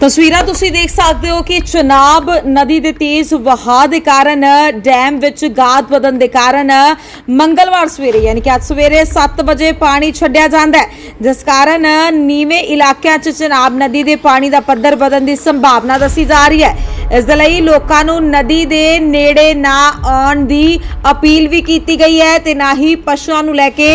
ਤਸਵੀਰਾਂ ਤੁਸੀਂ ਦੇਖ ਸਕਦੇ ਹੋ ਕਿ ਚਨਾਬ ਨਦੀ ਦੇ ਤੇਜ਼ ਵਹਾਅ ਦੇ ਕਾਰਨ, ਡੈਮ ਵਿੱਚ ਗਾਦ ਵਧਣ ਦੇ ਕਾਰਨ ਮੰਗਲਵਾਰ ਸਵੇਰੇ, ਯਾਨੀ ਕਿ ਅੱਜ ਸਵੇਰੇ 7 ਵਜੇ ਪਾਣੀ ਛੱਡਿਆ ਜਾਂਦਾ ਹੈ। ਜਿਸ ਕਾਰਨ ਨੀਵੇਂ ਇਲਾਕਿਆਂ 'ਚ ਚਨਾਬ ਨਦੀ ਦੇ ਪਾਣੀ ਦਾ ਪੱਧਰ ਵਧਣ ਦੀ ਸੰਭਾਵਨਾ ਦੱਸੀ ਜਾ ਰਹੀ ਹੈ। ਇਸ ਦੇ ਲਈ ਲੋਕਾਂ ਨੂੰ ਨਦੀ ਦੇ ਨੇੜੇ ਨਾ ਆਉਣ ਦੀ ਅਪੀਲ ਵੀ ਕੀਤੀ ਗਈ ਹੈ ਤੇ ਨਾ ਹੀ ਪਸ਼ੂਆਂ ਨੂੰ ਲੈ ਕੇ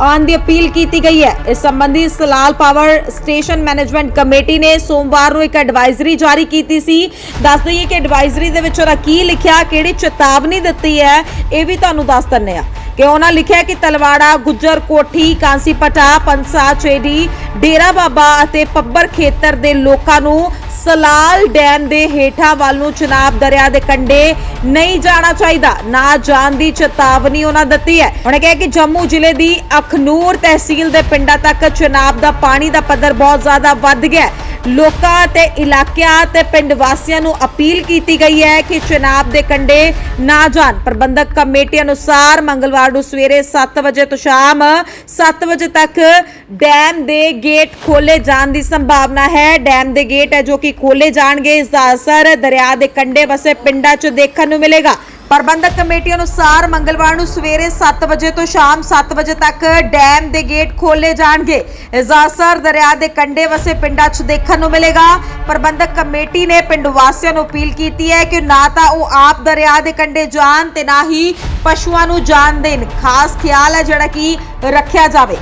ਆਉਣ ਦੀ ਅਪੀਲ ਕੀਤੀ ਗਈ ਹੈ। ਇਸ ਸੰਬੰਧੀ Salal power station management committee ਨੇ ਸੋਮਵਾਰ ਨੂੰ ਇੱਕ ਐਡਵਾਈਜ਼ਰੀ ਜਾਰੀ ਕੀਤੀ ਸੀ। ਦੱਸ ਦਈਏ ਕਿ ਐਡਵਾਈਜ਼ਰੀ ਦੇ ਵਿੱਚ ਉਹਨਾਂ ਕੀ ਲਿਖਿਆ, ਕਿਹੜੀ ਚੇਤਾਵਨੀ ਦਿੱਤੀ ਹੈ, ਇਹ ਵੀ ਤੁਹਾਨੂੰ ਦੱਸ ਦਿੰਨੇ ਆ ਕਿ ਉਹਨਾਂ ਲਿਖਿਆ ਕਿ ਤਲਵਾੜਾ, ਗੁੱਜਰ, ਕੋਠੀ, ਕਾਂਸੀਪਟਾ, ਪੰਸਾ, ਚੇਡੀ, ਡੇਰਾ ਬਾਬਾ ਅਤੇ ਪੱਬਰ ਖੇਤਰ ਦੇ ਲੋਕਾਂ ਨੂੰ ਸਲਾਲ ਡੈਮ ਦੇ ਹੇਠਾਂ ਵੱਲ ਨੂੰ ਚਨਾਬ ਦਰਿਆ ਦੇ ਕੰਢੇ ਨਹੀਂ ਜਾਣਾ ਚਾਹੀਦਾ, ਨਾ ਜਾਣ ਦੀ ਚੇਤਾਵਨੀ ਉਹਨਾਂ ਦਿੱਤੀ ਹੈ। ਉਹਨੇ ਕਿਹਾ ਕਿ ਜੰਮੂ ਜ਼ਿਲ੍ਹੇ ਦੀ ਅਖਨੂਰ ਤਹਿਸੀਲ ਦੇ ਪਿੰਡਾਂ ਤੱਕ ਚਨਾਬ ਦਾ ਪਾਣੀ ਦਾ ਪੱਧਰ ਬਹੁਤ ਜ਼ਿਆਦਾ ਵੱਧ ਗਿਆ ਲੋਕਾਂ ਤੇ ਇਲਾਕਿਆਂ ਤੇ ਪਿੰਡ ਵਾਸੀਆਂ ਨੂੰ ਅਪੀਲ ਕੀਤੀ ਗਈ ਹੈ ਕਿ ਚਨਾਬ ਦੇ ਕੰਢੇ ਨਾ ਜਾਣ। ਪ੍ਰਬੰਧਕ ਕਮੇਟੀ ਅਨੁਸਾਰ ਮੰਗਲਵਾਰ ਨੂੰ ਸਵੇਰੇ 7 ਵਜੇ ਤੋਂ ਸ਼ਾਮ 7 ਵਜੇ ਤੱਕ ਡੈਮ ਦੇ ਗੇਟ ਖੋਲੇ ਜਾਣ ਦੀ ਸੰਭਾਵਨਾ ਹੈ। ਡੈਮ ਦੇ ਗੇਟ ਹੈ ਜੋ ਕਿ ਖੋਲੇ ਜਾਣਗੇ। ਇਸ ਦਾ ਅਸਰ ਦਰਿਆ ਦੇ ਕੰਢੇ ਵਸੇ ਪਿੰਡਾਂ 'ਚ ਦੇਖਣ ਨੂੰ ਮਿਲੇਗਾ। ਪ੍ਰਬੰਧਕ ਕਮੇਟੀ ਅਨੁਸਾਰ ਮੰਗਲਵਾਰ ਨੂੰ ਸਵੇਰੇ 7 ਵਜੇ ਤੋਂ ਸ਼ਾਮ 7 ਵਜੇ ਤੱਕ ਡੈਮ ਦੇ ਗੇਟ ਖੋਲੇ ਜਾਣਗੇ। ਇਸ ਅਸਰ ਦਰਿਆ ਦੇ ਕੰਢੇ ਵਸੇ ਪਿੰਡਾਂ 'ਚ ਦੇਖਣ ਨੂੰ ਮਿਲੇਗਾ। ਪ੍ਰਬੰਧਕ ਕਮੇਟੀ ਨੇ ਪਿੰਡ ਵਾਸੀਆਂ ਨੂੰ ਅਪੀਲ ਕੀਤੀ ਹੈ ਕਿ ਨਾ ਤਾਂ ਉਹ ਆਪ ਦਰਿਆ ਦੇ ਕੰਢੇ ਜਾਣ ਤੇ ਨਾ ਹੀ ਪਸ਼ੂਆਂ ਨੂੰ ਜਾਣ ਦੇਣ। ਖਾਸ ਖਿਆਲ ਹੈ ਜਿਹੜਾ ਕਿ ਰੱਖਿਆ ਜਾਵੇ।